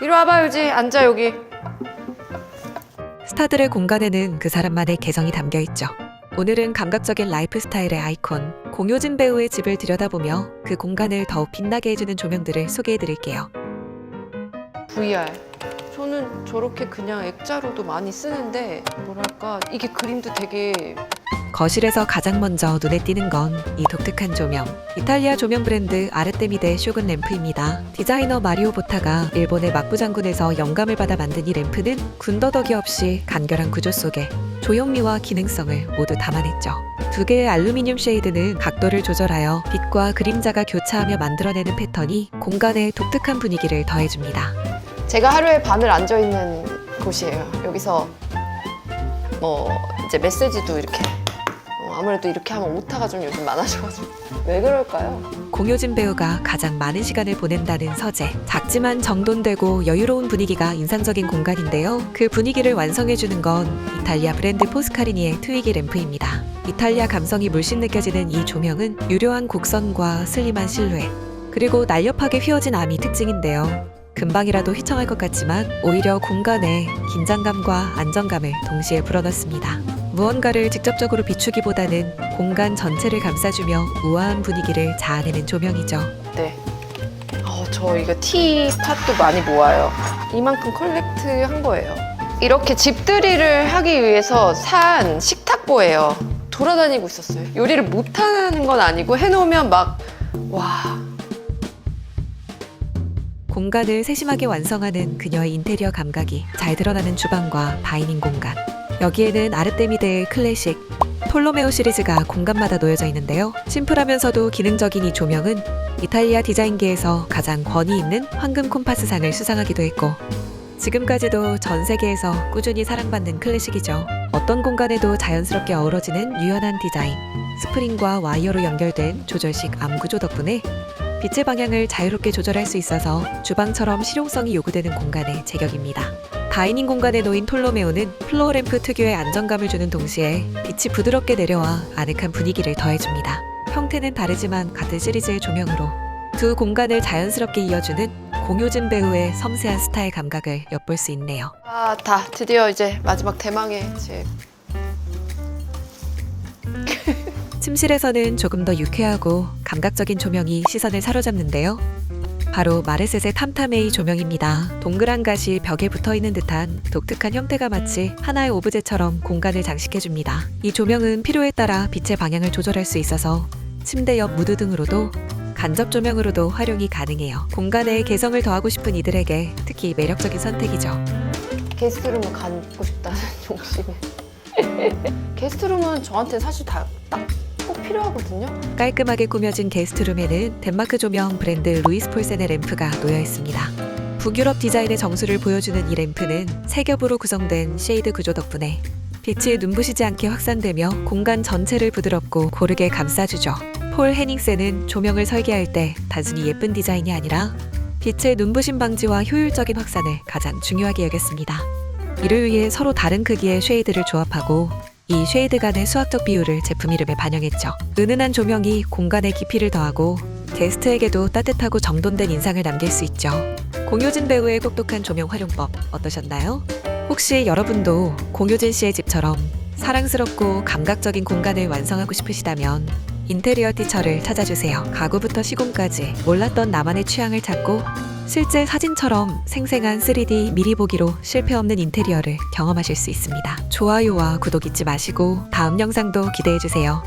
이리 와봐 유지 앉아 여기 스타들의 공간에는 그 사람만의 개성이 담겨 있죠. 오늘은 감각적인 라이프 스타일의 아이콘 공효진 배우의 집을 들여다보며 그 공간을 더욱 빛나게 해주는 조명들을 소개해드릴게요. VR 저는 저렇게 그냥 액자로도 많이 쓰는데 뭐랄까 이게 그림도 되게 거실에서 가장 먼저 눈에 띄는 건 이 독특한 조명. 이탈리아 조명 브랜드 아르테미데 쇼군 램프입니다. 디자이너 마리오 보타가 일본의 막부 장군에서 영감을 받아 만든 이 램프는 군더더기 없이 간결한 구조 속에 조형미와 기능성을 모두 담아냈죠. 두 개의 알루미늄 쉐이드는 각도를 조절하여 빛과 그림자가 교차하며 만들어내는 패턴이 공간에 독특한 분위기를 더해줍니다. 제가 하루에 반을 앉아 있는 곳이에요 여기서 뭐 이제 메시지도 이렇게 어, 아무래도 이렇게 하면 오타가 좀 요즘 많아져가지고 왜 그럴까요? 공효진 배우가 가장 많은 시간을 보낸다는 서재. 작지만 정돈되고 여유로운 분위기가 인상적인 공간인데요. 그 분위기를 완성해주는 건 이탈리아 브랜드 포스카리니의 트위기 램프입니다. 이탈리아 감성이 물씬 느껴지는 이 조명은 유려한 곡선과 슬림한 실루엣, 그리고 날렵하게 휘어진 암이 특징인데요. 금방이라도 휘청할 것 같지만 오히려 공간에 긴장감과 안정감을 동시에 불어넣습니다. 무언가를 직접적으로 비추기보다는 공간 전체를 감싸주며 우아한 분위기를 자아내는 조명이죠. 네. 어, 저 이거 티 팟도 많이 모아요. 이만큼 컬렉트 한 거예요. 이렇게 집들이를 하기 위해서 산 식탁보예요. 돌아다니고 있었어요. 요리를 못하는 건 아니고 해놓으면 막, 와, 공간을 세심하게 완성하는 그녀의 인테리어 감각이 잘 드러나는 주방과 다이닝 공간. 여기에는 아르테미데의 클래식 톨로메오 시리즈가 공간마다 놓여져 있는데요. 심플하면서도 기능적인 이 조명은 이탈리아 디자인계에서 가장 권위 있는 황금 콤파스상을 수상하기도 했고 지금까지도 전 세계에서 꾸준히 사랑받는 클래식이죠. 어떤 공간에도 자연스럽게 어우러지는 유연한 디자인, 스프링과 와이어로 연결된 조절식 암 구조 덕분에 빛의 방향을 자유롭게 조절할 수 있어서 주방처럼 실용성이 요구되는 공간의 제격입니다. 다이닝 공간에 놓인 톨로메오는 플로어 램프 특유의 안정감을 주는 동시에 빛이 부드럽게 내려와 아늑한 분위기를 더해줍니다. 형태는 다르지만 같은 시리즈의 조명으로 두 공간을 자연스럽게 이어주는 공효진 배우의 섬세한 스타일 감각을 엿볼 수 있네요. 아, 다 드디어 이제 마지막 대망의 제 침실에서는 조금 더 유쾌하고 감각적인 조명이 시선을 사로잡는데요. 바로 마르셋의 탐탐에이 조명입니다. 동그란 가시 벽에 붙어 있는 듯한 독특한 형태가 마치 하나의 오브제처럼 공간을 장식해줍니다. 이 조명은 필요에 따라 빛의 방향을 조절할 수 있어서 침대 옆 무드 등으로도 간접 조명으로도 활용이 가능해요. 공간에 개성을 더하고 싶은 이들에게 특히 매력적인 선택이죠. 게스트룸을 갖고 싶다는 욕심에. 게스트룸은 저한테 사실 다딱꼭 필요하거든요. 깔끔하게 꾸며진 게스트룸에는 덴마크 조명 브랜드 루이스 폴센의 램프가 놓여 있습니다. 북유럽 디자인의 정수를 보여주는 이 램프는 세 겹으로 구성된 쉐이드 구조 덕분에 빛이 눈부시지 않게 확산되며 공간 전체를 부드럽고 고르게 감싸주죠. 폴 헤닝센은 조명을 설계할 때 단순히 예쁜 디자인이 아니라 빛의 눈부심 방지와 효율적인 확산을 가장 중요하게 여겼습니다. 이를 위해 서로 다른 크기의 쉐이드를 조합하고 이 쉐이드 간의 수학적 비율을 제품 이름에 반영했죠. 은은한 조명이 공간의 깊이를 더하고 게스트에게도 따뜻하고 정돈된 인상을 남길 수 있죠. 공효진 배우의 똑똑한 조명 활용법 어떠셨나요? 혹시 여러분도 공효진 씨의 집처럼 사랑스럽고 감각적인 공간을 완성하고 싶으시다면 인테리어 티처를 찾아주세요. 가구부터 시공까지 몰랐던 나만의 취향을 찾고 실제 사진처럼 생생한 3D 미리 보기로 실패 없는 인테리어를 경험하실 수 있습니다. 좋아요와 구독 잊지 마시고 다음 영상도 기대해 주세요.